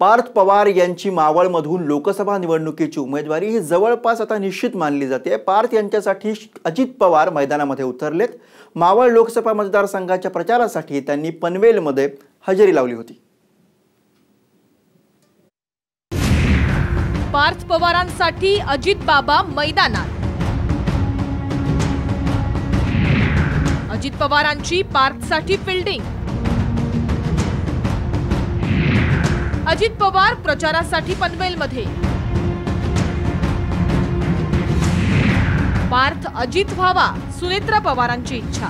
पार्थ पवार यांची मावळमधून लोकसभा निवडणुकीची उमेदवारी ही जवळपास आता निश्चित मानली जाते. पार्थ यांच्यासाठी अजित पवार मैदानामध्ये उतरलेत. मावळ लोकसभा मतदारसंघाच्या प्रचारासाठी त्यांनी पनवेलमध्ये हजेरी लावली होती. पार्थ पवारांसाठी अजित बाबा मैदानात. अजित पवारांची पार्थसाठी फिल्डिंग अजित पवार प्रचारासाठी पनवेलमध्ये. पार्थ अजित व्हावा सुनेत्रा पवारांची इच्छा.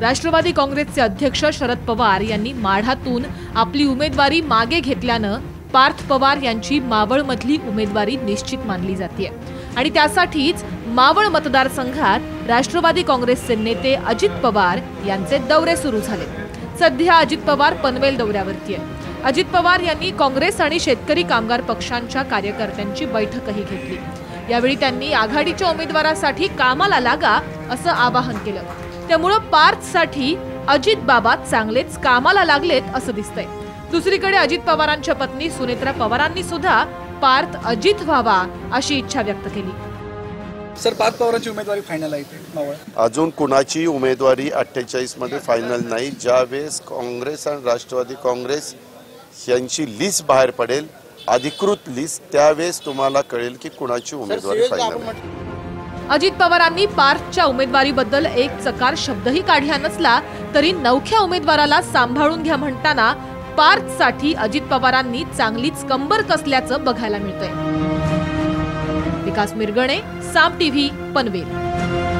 राष्ट्रवादी काँग्रेसचे अध्यक्ष शरद पवार यांनी माढातून आपली उमेदवारी मागे घेतल्यानं पार्थ पवार यांची मावळमधली उमेदवारी निश्चित मानली जाते आणि त्यासाठीच मावळ मतदारसंघात राष्ट्रवादी काँग्रेसचे नेते अजित पवार यांचे दौरे सुरू झाले. सध्या अजित पवार पनवेल दौऱ्यावरती आहे अजित पवार यांनी काँग्रेस आणि शेतकरी कामगार पक्षांच्या कार्यकर्त्यांची बैठकही घेतली. यावेळी त्यांनी आघाडीच्या उमेदवारासाठी कामाला लागा असं आवाहन केलं. त्यामुळं पार्थसाठी अजित बाबा चांगलेच कामाला लागलेत असं दिसतंय. दुसरीकडे अजित पवारांच्या पत्नी सुनेत्रा पवारांनी सुद्धा पार्थ अजित व्हावा अशी इच्छा व्यक्त केली. सर पाच पवारांची उमेदवारी फायनल आहे अजून कुणाची उमेदवारी अठ्ठेचाळीसमध्ये फायनल नाही? ज्यावेळेस काँग्रेस आणि राष्ट्रवादी काँग्रेस यांची लिस्ट बाहेर पडेल अधिकृत लिस्ट त्यावेळेस तुम्हाला कळेल की कुणाची उमेदवारी फायनल आहे. अजित पवारांनी पार्थच्या उमेदवारीबद्दल एक चकार शब्दही काढला नसला तरी नवख्या उमेदवाराला सांभाळून घ्या म्हणताना पार्थसाठी अजित पवारांनी चांगलीच कंबर कसल्याचं बघायला मिळतंय. विकास मिरगणे साम टीव्ही पनवेल.